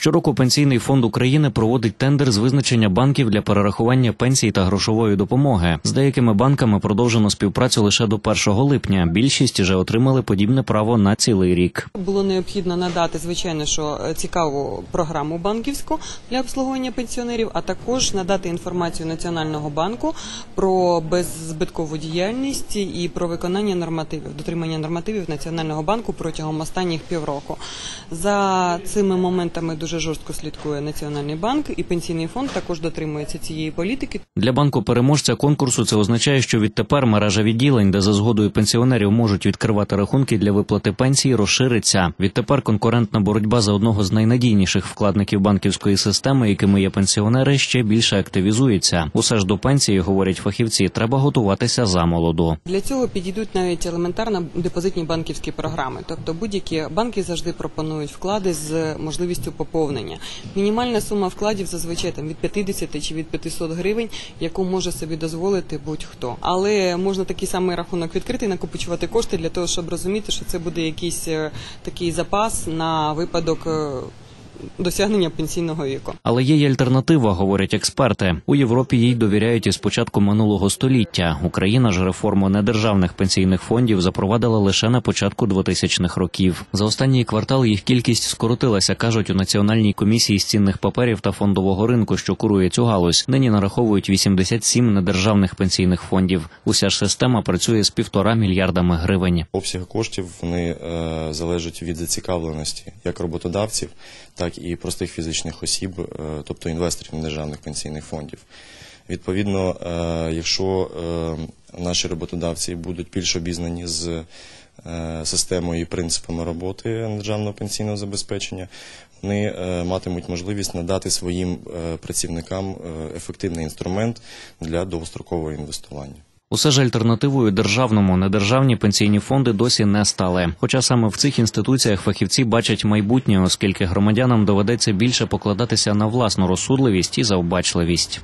Щороку пенсійний фонд України проводить тендер з визначення банків для перерахування пенсій та грошової допомоги. З деякими банками продовжено співпрацю лише до 1 липня. Більшість вже отримали подібне право на цілий рік. Було необхідно надати, звичайно, що е, цікаву програму банківську для обслуговування пенсіонерів, а також надати інформацію Національного банку про беззбиткову діяльність і про виконання нормативів, дотримання нормативів Національного банку протягом останніх півроку. За цими моментами дуже жорстко слідкує Національний банк, і пенсійний фонд також дотримується цієї політики. Для банку переможця конкурсу це означає, що відтепер мережа відділень, де за згодою пенсіонерів можуть відкривати рахунки для виплати пенсії, розшириться. Відтепер конкурентна боротьба за одного з найнадійніших вкладників банківської системи, якими є пенсіонери, ще більше активізується. Усе ж до пенсії, говорять фахівці, треба готуватися замолоду. Для цього підійдуть навіть елементарно депозитні банківські програми. Тобто будь-які банки завжди пропонують вклади з можливістю поповнення. Мінімальна сума вкладів зазвичай там від 50 чи від 500 гривень, яку може собі дозволити будь-хто. Але можна такий самий рахунок відкрити накопичувати кошти для того, щоб розуміти, що це буде якийсь е, такий запас на випадок. Досягнення пенсійного віку. Але є й альтернатива, говорять експерти. У Європі їй довіряють із початку минулого століття. Україна ж реформу недержавних пенсійних фондів запровадила лише на початку 2000-х років. За останній квартал їх кількість скоротилася, кажуть у Національній комісії з цінних паперів та фондового ринку, що курує цю галузь. Нині нараховують 87 недержавних пенсійних фондів. Уся ж система працює з півтора мільярдами гривень. Обсяги коштів вони е, залежать від зацікавленості як роботодавців, так і простих фізичних осіб, е, тобто інвесторів недержавних пенсійних фондів. Відповідно, е, якщо е, наші роботодавці будуть більш обізнані з системою і принципами роботи державного пенсійного забезпечення, вони матимуть можливість надати своїм працівникам ефективний інструмент для довгострокового інвестування. Усе ж альтернативою державному недержавні пенсійні фонди досі не стали. Хоча саме в цих інституціях фахівці бачать майбутнє, оскільки громадянам доведеться більше покладатися на власну розсудливість і завбачливість.